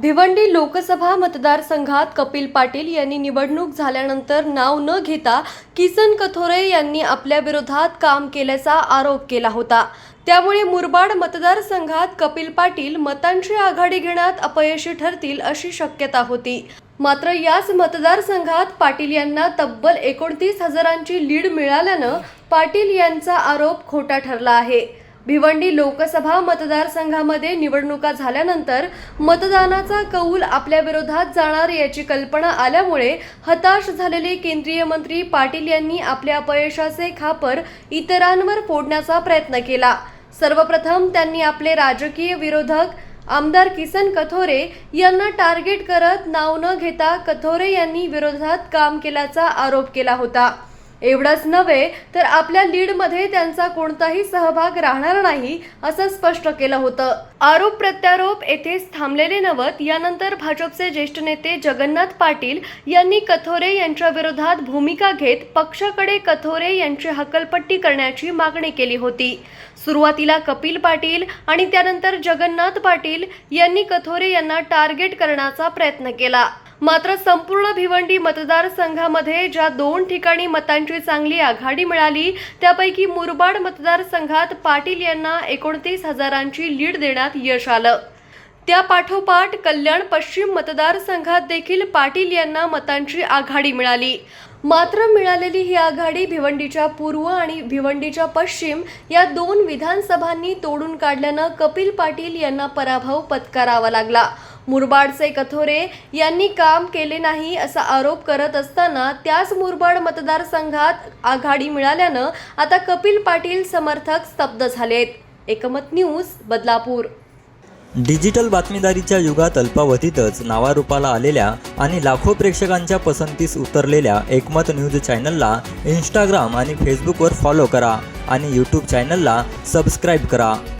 भिवंडी लोकसभा मतदारसंघात कपिल पाटील यांनी निवडणूक झाल्यानंतर नाव न घेता किसन कथोरे यांनी आपल्या विरोधात काम केल्याचा आरोप केला होता. त्यामुळे मुरबाड मतदारसंघात कपिल पाटील मतांची आघाडी घेण्यात अपयशी ठरतील अशी शक्यता होती. मात्र याच मतदारसंघात पाटील यांना तब्बल एकोणतीस हजारांची लीड मिळाल्यानं पाटील यांचा आरोप खोटा ठरला आहे. भिवंडी लोकसभा मतदारसंघामध्ये निवडणुका झाल्यानंतर मतदानाचा कौल आपल्या विरोधात जाणार याची कल्पना आल्यामुळे हताश झालेले केंद्रीय मंत्री पाटील यांनी आपल्या अपयशाचे खापर इतरांवर फोडण्याचा प्रयत्न केला. सर्वप्रथम त्यांनी आपले राजकीय विरोधक आमदार किसन कथोरे यांना टार्गेट करत नाव न घेता कथोरे यांनी विरोधात काम केल्याचा आरोप केला होता. एवढंच नव्हे तर आपल्या लीडमध्ये त्यांचा कोणताही सहभाग राहणार नाही असं स्पष्ट केलं होतं. आरोप प्रत्यारोप येथेच थांबलेले नवत यानंतर भाजपचे ज्येष्ठ नेते जगन्नाथ पाटील यांनी कथोरे यांच्या विरोधात भूमिका घेत पक्षाकडे कथोरे यांची हकलपट्टी करण्याची मागणी केली होती. सुरुवातीला कपिल पाटील आणि त्यानंतर जगन्नाथ पाटील यांनी कथोरे यांना टार्गेट करण्याचा प्रयत्न केला. मात्र संपूर्ण भिवंडी मतदारसंघामध्ये ज्या दोन ठिकाणी मतांची चांगली आघाडी मिळाली त्यापैकी मुरबाड मतदारसंघात पाटील यांना एकोणतीस हजारांची लीड देण्यात यश आलं. त्या पाठोपाठ कल्याण पश्चिम मतदारसंघात देखील पाटील यांना मतांची आघाडी मिळाली. मात्र मिळालेली ही आघाडी भिवंडीच्या पूर्व आणि भिवंडीच्या पश्चिम या दोन विधानसभांनी तोडून काढल्यानं कपिल पाटील यांना पराभव पत्करावा लागला. मुरबाडचे कथोरे यांनी काम केले नाही असा आरोप करत असताना त्याच मुरबाड मतदारसंघात आघाडी मिळाल्यानं आता कपिल पाटील समर्थक स्तब्ध झालेत. एकमत न्यूज बदलापूर. डिजिटल बातमीदारीच्या युगात अल्पावधीतच नावारूपाला आलेल्या आणि लाखो प्रेक्षकांच्या पसंतीस उतरलेल्या एकमत न्यूज चॅनलला इंस्टाग्राम आणि फेसबुकवर फॉलो करा आणि यूट्यूब चॅनलला सबस्क्राईब करा.